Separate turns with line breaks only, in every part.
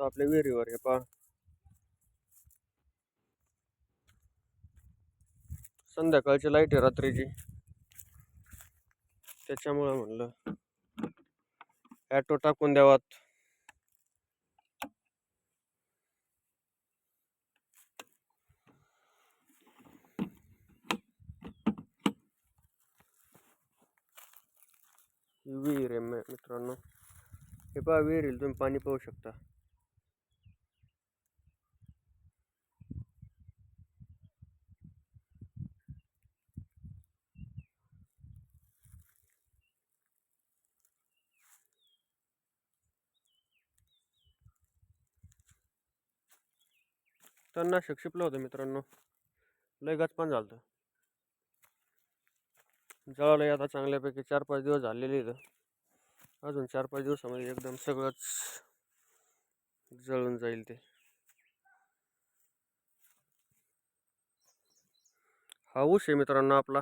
शकता आपल्या विहिरीवर हे पहा. संध्याकाळची लाइट आहे रात्रीची. त्याच्यामुळं म्हणलं ॲटो टाकून द्यावात. विहीर आहे मित्रांनो. हे पहा विहिरीला तुम्ही पाणी पाहू शकता. तणनाशक शिपलं होतं मित्रांनो. लय गचपान झालं जळालं आता चांगल्यापैकी. चार पाच दिवस झालेले इथं. अजून चार पाच दिवसामध्ये म्हणजे एकदम सगळंच जळून जाईल ते. हा ऊस आहे मित्रांनो आपला.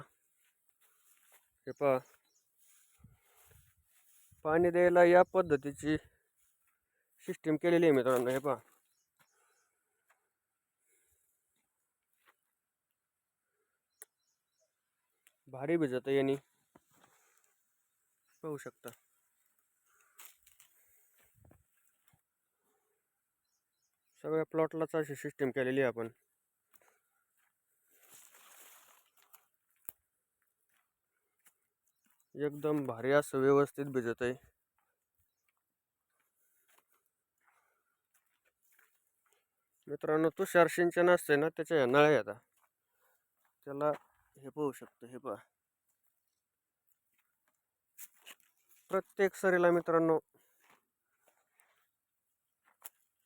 हे पहा. पाणी द्यायला या पद्धतीची सिस्टीम केलेली आहे मित्रांनो. हे पहा. भारी भिजत यांनी पाहू शकता. सगळ्या प्लॉटलाच अशी सिस्टीम केलेली आहे आपण. एकदम भारी असं व्यवस्थित भिजत आहे मित्रांनो तुषार सिंचन असते ना त्याच्या नळ्या आता त्याला हे पाहू शकतो हे पहा. प्रत्येक सरीला मित्रांनो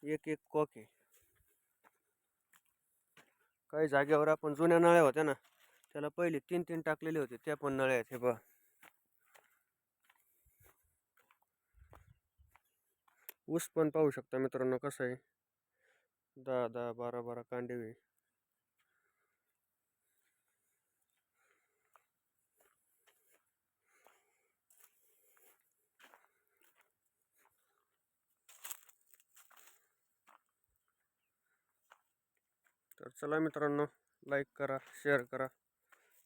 एक एक कॉक. आहे काही जागेवर आपण जुन्या नळ्या होत्या ना त्याला पहिले तीन तीन टाकलेले होते त्या पण नळ्या आहेत हे पहा. ऊस पण पाहू शकता मित्रांनो कसं आहे? दहा दहा बारा बारा कांडे तर चला मित्रांनो लाईक करा शेअर करा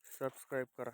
सबस्क्राईब करा.